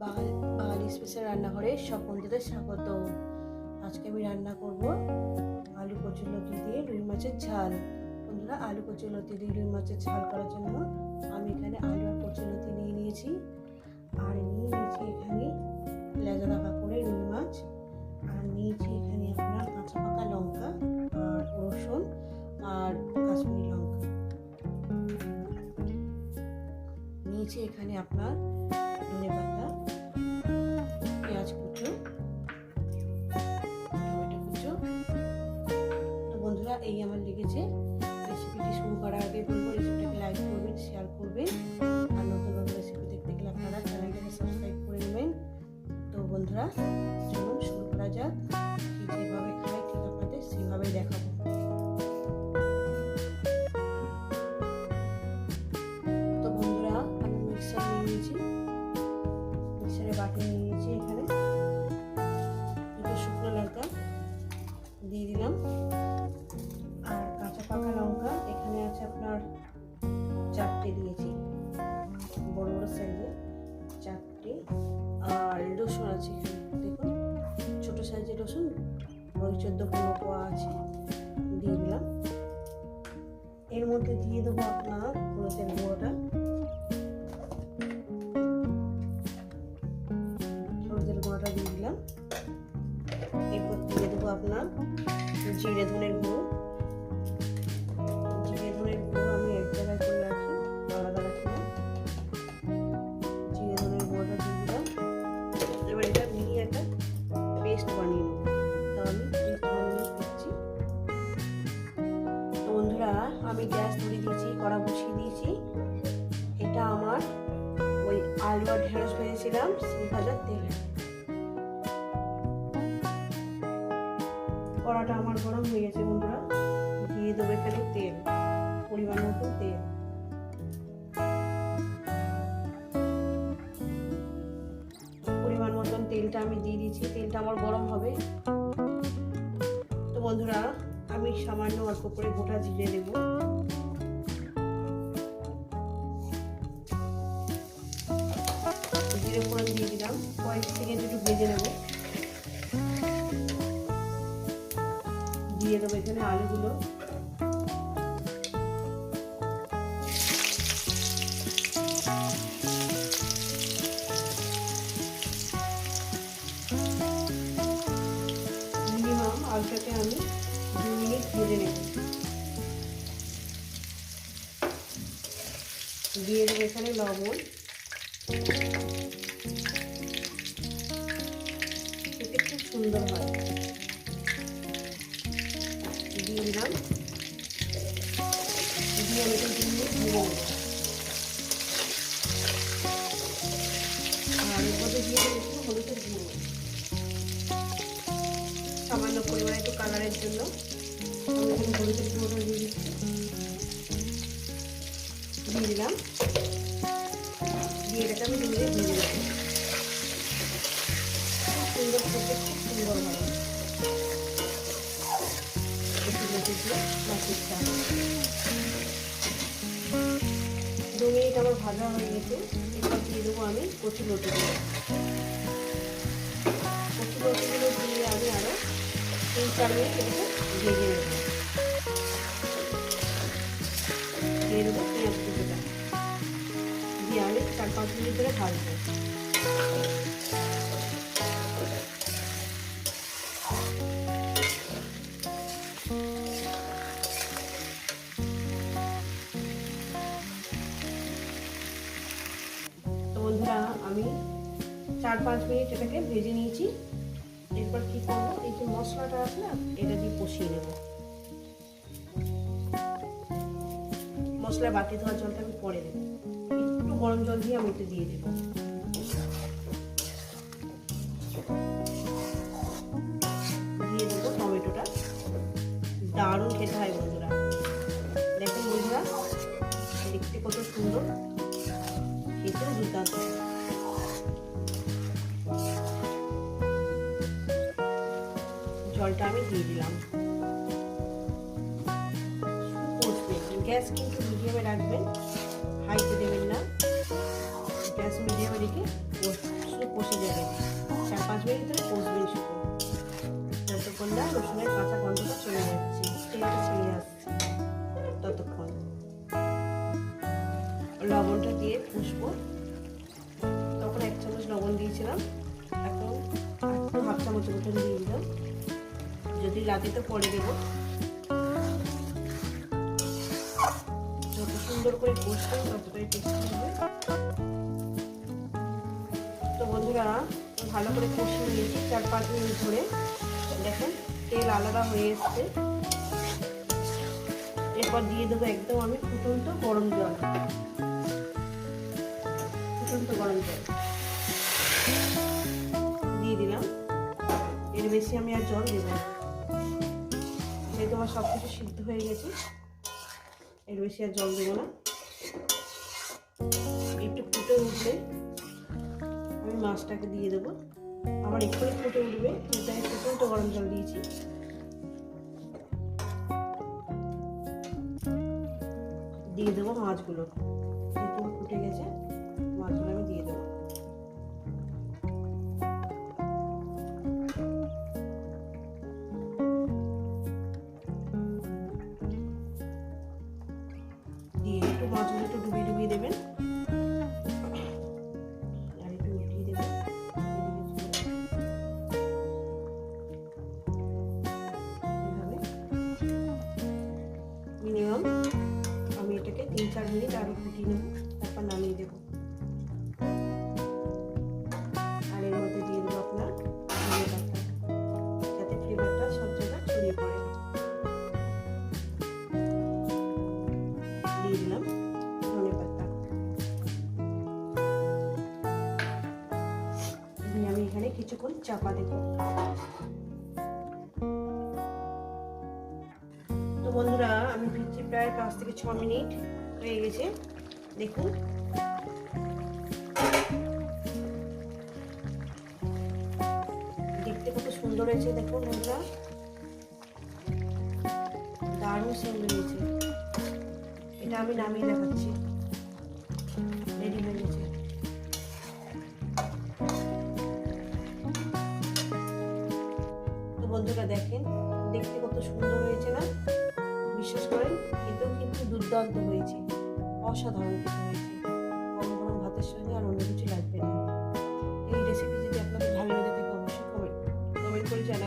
বাঙালি special রান্নাঘরে সব বন্ধুদের স্বাগত আজকে আমি রান্না করব আলু কচুলতি দিয়ে রুই মাছের ঝাল। বন্ধুরা, আলু কচুলতি দিয়ে রুই মাছের ঝাল করার জন্য আমি এখানে আলু আর কচুলতি নিয়ে নিয়েছি। আর নিয়ে নিয়েছি এখানে লেজা দাকা করে রুই মাছ। আর নিয়েছি এখানে আপনার কাঁচা পাকা লঙ্কা আর রসুন আর কাশ্মীরি লঙ্কা। নিয়েছি এখানে আপনার এই আমার লেগেছে। রেসিপিটি শুরু করার আগে বলব রেসিপিটাকে লাইক করবেন শেয়ার করবেন। আর নতুন নতুন রেসিপি দেখতে গেলে আপনারা চ্যানেলটাকে সাবস্ক্রাইব করে নেবেন। তো বন্ধুরা আছে দেখুন। ছোট সাইজের রসুন ওই চোদ্দ পনেরো আছে, দিয়ে দিলাম। এর মধ্যে দিয়ে দেবো আপনার হলুদের গুঁড়োটা। হলুদের গুঁড়োটা দিয়ে দিলাম। এরপর দিয়ে দেবো আপনার জিরে ধনের গুঁড়ো। সেই ভাজার তেল কড়াটা আমার গরম হয়ে গেছে বন্ধুরা। দিয়ে দেবো এখানে তেল, পরিমাণ মতো তেল। মতন তেলটা আমি দিয়ে দিয়েছি তেলটা আমার গরম হবে। তো বন্ধুরা, আমি সামান্য অল্প করে গোটা জিরে দেবো কয়েক সেকেন্ড একটু ভেজে নেব। দিয়ে দেবো এখানে আলুগুলো। আলুটাকে আমি দু মিনিট ভেজে নেব। দিয়ে দেবো এখানে লবণ। সুন্দর হয়। দিয়ে দিলাম। দিয়ে আর এর মধ্যে দিয়ে একটু হলুদের গুঁড়ো। সামান্য পরিমাণে একটু কালারের জন্য হলুদের গুঁড়োটা দিয়ে দিচ্ছি। দিয়ে দিলাম। দিয়ে এটাকে আমি দিয়ে নেব সুন্দর খুব সুন্দর হয় দু মিনিট আমার ভাজা হয়ে গেছে। এবার দিয়ে দেবো আমি কচু লতিগুলো কচু লতিগুলো দিয়ে আমি আরও তিন চার মিনিট এটাকে ভেজে নেব। দিয়ে দেবো পেঁয়াজ কুচোটা। দিয়ে আমি চার পাঁচ মিনিট ধরে ভাজবো। চার পাঁচ মিনিট এটাকে ভেজে নিয়েছি। এরপর কি করব? এই যে মশলাটা আছে না, এটা দিয়ে কষিয়ে নেব। মশলা বাটি ধোয়ার জলটা আমি পরে দেবো একটু গরম জল দিয়ে আমি এটা দিয়ে দেবো। দিয়ে দেবো টমেটোটা। দারুণ খেতে হয় বন্ধুরা। দেখুন বন্ধুরা, দেখতে কত সুন্দর। খেতে দুর্দান্ত। জলটা আমি দিয়ে দিলাম। গ্যাস কিন্তু মিডিয়ামে রাখবেন, হাইতে দেবেন না। গ্যাস মিডিয়ামে রেখে শুধু কষে যাবে। চার পাঁচ মিনিট ধরে কষবে শুধু। যতক্ষণ না রসুনের কাঁচা গন্ধটা চলে যাচ্ছে, তেলটা আসছে, ততক্ষণ। লবণটা দিয়ে ফুসবো তখন এক চামচ লবণ দিয়েছিলাম। এখন হাফ চামচ মতন দিয়ে দিলাম। যদি লাগে তো পরে দেবো। যত সুন্দর করে কষবেন ততটাই টেস্টি হবে। তো বন্ধুরা, ভালো করে কষিয়ে নিয়েছি চার পাঁচ মিনিট ধরে। দেখেন, তেল আলাদা হয়ে এসছে। এরপর দিয়ে দেবো একদম আমি ফুটন্ত গরম জল। ফুটন্ত গরম জল। দিয়ে দিলাম। এর বেশি আমি আর জল দেবো না। যেহেতু আমার সব কিছু সিদ্ধ হয়ে গেছে। এর বেশি আর জল দেবো না। একটু ফুটে উঠলে আমি মাছটাকে দিয়ে দেবো। আমার এক্ষুনি ফুটে উঠবে। আমি ফুটন্ত গরম জল দিয়েছি। দিয়ে দেবো মাছগুলো। ফুটে গেছে। মিনিট আরও ফুটিয়ে নেব তারপর নামিয়ে দেব আর এর মধ্যে দিয়ে দেবো আপনার সব জায়গায় পড়ে দিয়ে দিলাম আমি এখানে কিছুক্ষণ চাপা দেবো তো বন্ধুরা আমি ফিরছি প্রায় পাঁচ থেকে ছ মিনিট হয়ে গেছে। দেখুন। দেখতে কত সুন্দর হয়েছে, দেখুন বন্ধুরা। দারুণ সুন্দর হয়েছে। এটা আমি নামিয়ে দেখাচ্ছি। রেডি হয়ে গেছে। বন্ধুরা দেখেন, দেখতে কত সুন্দর হয়েছে না? বিশ্বাস করেন খেতেও কিন্তু দুর্দান্ত হয়েছে। অসাধারণ কিছু হয়েছে গরম গরম ভাতের সঙ্গে আর অন্য কিছু লাগবে না। এই রেসিপি যদি আপনাদের ভালো লেগে থাকে, অবশ্যই কমেন্ট কমেন্ট করে জানাবেন।